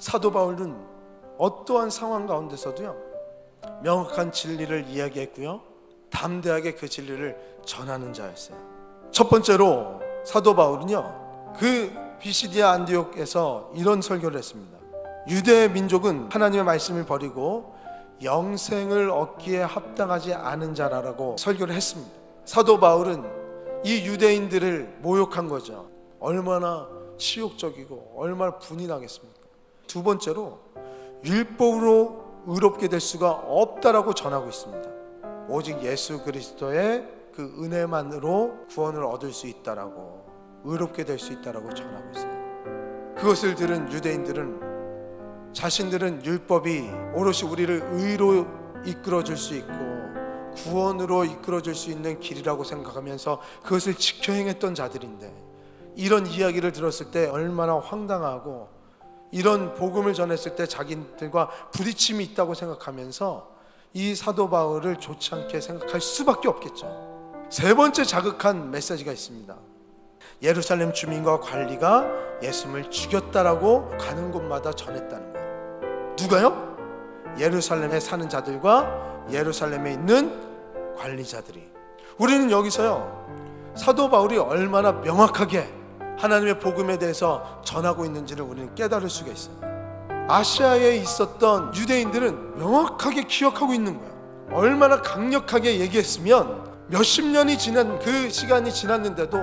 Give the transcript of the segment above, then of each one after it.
사도 바울은 어떠한 상황 가운데서도요 명확한 진리를 이야기했고요 담대하게 그 진리를 전하는 자였어요. 첫 번째로 사도 바울은요 그 비시디아 안디옥에서 이런 설교를 했습니다. 유대 민족은 하나님의 말씀을 버리고 영생을 얻기에 합당하지 않은 자라라고 설교를 했습니다. 사도 바울은 이 유대인들을 모욕한 거죠. 얼마나 치욕적이고 얼마나 분이 나겠습니까? 두 번째로 율법으로 의롭게 될 수가 없다라고 전하고 있습니다. 오직 예수 그리스도의 그 은혜만으로 구원을 얻을 수 있다라고 의롭게 될 수 있다라고 전하고 있어요. 그것을 들은 유대인들은 자신들은 율법이 오롯이 우리를 의로 이끌어 줄 수 있고 구원으로 이끌어 줄 수 있는 길이라고 생각하면서 그것을 지켜 행했던 자들인데 이런 이야기를 들었을 때 얼마나 황당하고 이런 복음을 전했을 때 자기들과 부딪힘이 있다고 생각하면서 이 사도 바울을 좋지 않게 생각할 수밖에 없겠죠. 세 번째 자극한 메시지가 있습니다. 예루살렘 주민과 관리가 예수님을 죽였다라고 가는 곳마다 전했다는 거예요. 누가요? 예루살렘에 사는 자들과 예루살렘에 있는 관리자들이. 우리는 여기서요. 사도 바울이 얼마나 명확하게 하나님의 복음에 대해서 전하고 있는지를 우리는 깨달을 수가 있어요. 아시아에 있었던 유대인들은 명확하게 기억하고 있는 거예요. 얼마나 강력하게 얘기했으면 몇십 년이 지난 그 시간이 지났는데도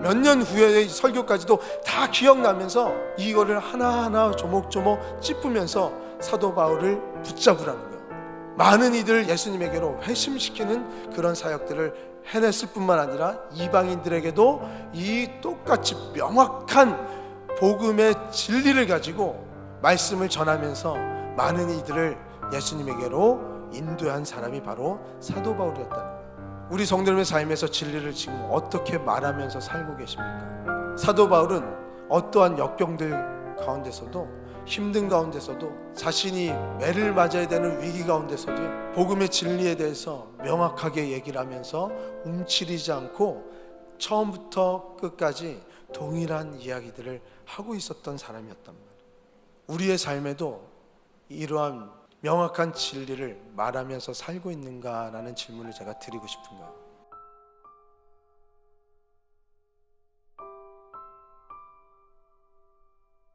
몇 년 후의 설교까지도 다 기억나면서 이거를 하나하나 조목조목 짚으면서 사도 바울을 붙잡으라는 거예요. 많은 이들 예수님에게로 회심시키는 그런 사역들을 해냈을 뿐만 아니라 이방인들에게도 이 똑같이 명확한 복음의 진리를 가지고 말씀을 전하면서 많은 이들을 예수님에게로 인도한 사람이 바로 사도 바울이었다는 거예요. 우리 성도님의 삶에서 진리를 지금 어떻게 말하면서 살고 계십니까? 사도 바울은 어떠한 역경들 가운데서도 힘든 가운데서도 자신이 매를 맞아야 되는 위기 가운데서도 복음의 진리에 대해서 명확하게 얘기를 하면서 움츠리지 않고 처음부터 끝까지 동일한 이야기들을 하고 있었던 사람이었단 말이에요. 우리의 삶에도 이러한 명확한 진리를 말하면서 살고 있는가라는 질문을 제가 드리고 싶은 거예요.